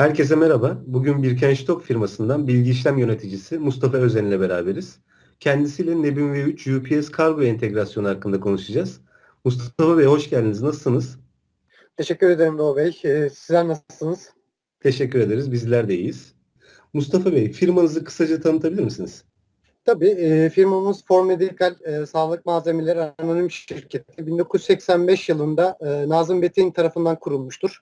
Herkese merhaba. Bugün Birkenstock firmasından bilgi işlem yöneticisi Mustafa Özen ile beraberiz. Kendisiyle Nebin V3 UPS kargo entegrasyonu hakkında konuşacağız. Mustafa Bey hoş geldiniz. Nasılsınız? Teşekkür ederim Doğu Bey. Ee, sizler nasılsınız? Teşekkür ederiz. Bizler de iyiyiz. Mustafa Bey firmanızı kısaca tanıtabilir misiniz? Tabii e, firmamız For Medical e, Sağlık Malzemeleri Anonim Şirketi 1985 yılında e, Nazım Betin tarafından kurulmuştur.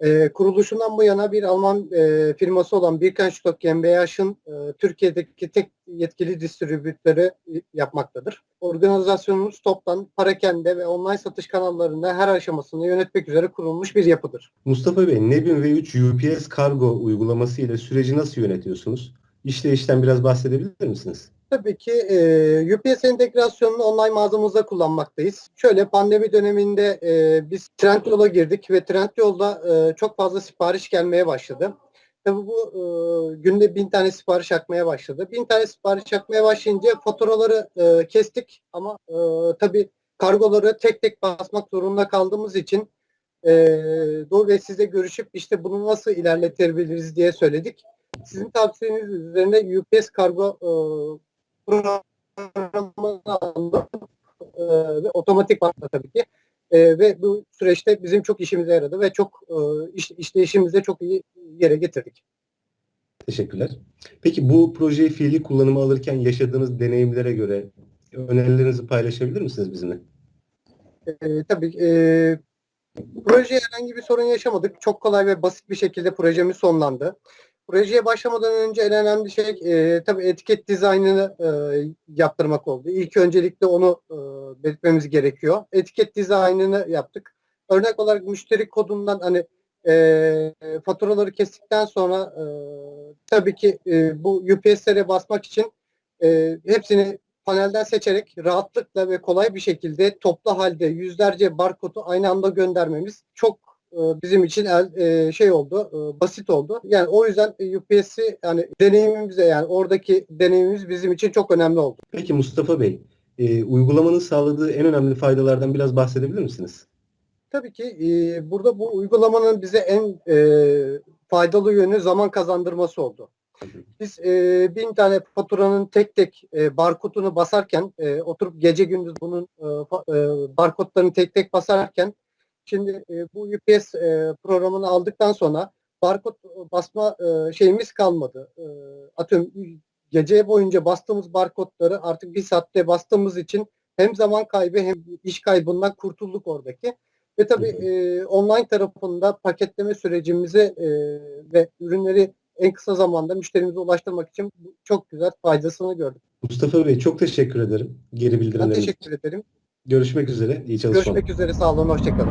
E, kuruluşundan bu yana bir Alman e, firması olan Birkenstock GmbH'ın e, Türkiye'deki tek yetkili distribütörü yapmaktadır. Organizasyonumuz toptan parakende ve online satış kanallarında her aşamasını yönetmek üzere kurulmuş bir yapıdır. Mustafa Bey, Nebin V3 UPS kargo uygulaması ile süreci nasıl yönetiyorsunuz? İşleyişten biraz bahsedebilir misiniz? Tabii ki e, UPS entegrasyonunu online mağazamızda kullanmaktayız. Şöyle pandemi döneminde e, biz Trendyol'a girdik ve Trendyol'da e, çok fazla sipariş gelmeye başladı. Tabii bu e, günde bin tane sipariş akmaya başladı. Bin tane sipariş akmaya başlayınca faturaları e, kestik ama e, tabii kargoları tek tek basmak zorunda kaldığımız için e, Doğu Bey size görüşüp işte bunu nasıl ilerletebiliriz diye söyledik. Sizin tavsiyeniz üzerine UPS kargo e, programını aldım e, ve otomatik bakma tabii ki. E, ve bu süreçte bizim çok işimize yaradı ve çok e, iş, işleyişimizde çok iyi yere getirdik. Teşekkürler. Peki bu projeyi fiili kullanıma alırken yaşadığınız deneyimlere göre önerilerinizi paylaşabilir misiniz bizimle? E, tabii e, projeye herhangi bir sorun yaşamadık. Çok kolay ve basit bir şekilde projemiz sonlandı. Projeye başlamadan önce en önemli şey e, tabii etiket dizaynını e, yaptırmak oldu. İlk öncelikle onu e, belirtmemiz gerekiyor. Etiket dizaynını yaptık. Örnek olarak müşteri kodundan hani e, faturaları kestikten sonra e, tabii ki e, bu UPS'lere basmak için e, hepsini panelden seçerek rahatlıkla ve kolay bir şekilde toplu halde yüzlerce barkodu aynı anda göndermemiz çok bizim için e, şey oldu, e, basit oldu. Yani o yüzden UPS'i yani deneyimimize yani oradaki deneyimimiz bizim için çok önemli oldu. Peki Mustafa Bey, e, uygulamanın sağladığı en önemli faydalardan biraz bahsedebilir misiniz? Tabii ki e, burada bu uygulamanın bize en e, faydalı yönü zaman kazandırması oldu. Biz e, bin tane faturanın tek tek e, barkodunu basarken e, oturup gece gündüz bunun e, e, barkodlarını tek tek basarken şimdi e, bu UPS e, programını aldıktan sonra barkod basma e, şeyimiz kalmadı. E, atıyorum gece boyunca bastığımız barkodları artık bir saatte bastığımız için hem zaman kaybı hem iş kaybından kurtulduk oradaki. Ve tabii e, online tarafında paketleme sürecimizi e, ve ürünleri en kısa zamanda müşterimize ulaştırmak için çok güzel faydasını gördük. Mustafa Bey çok teşekkür ederim geri bildirimleriniz için. teşekkür ederim. Görüşmek üzere. İyi çalışmalar. Görüşmek üzere. Sağ olun. Hoşçakalın.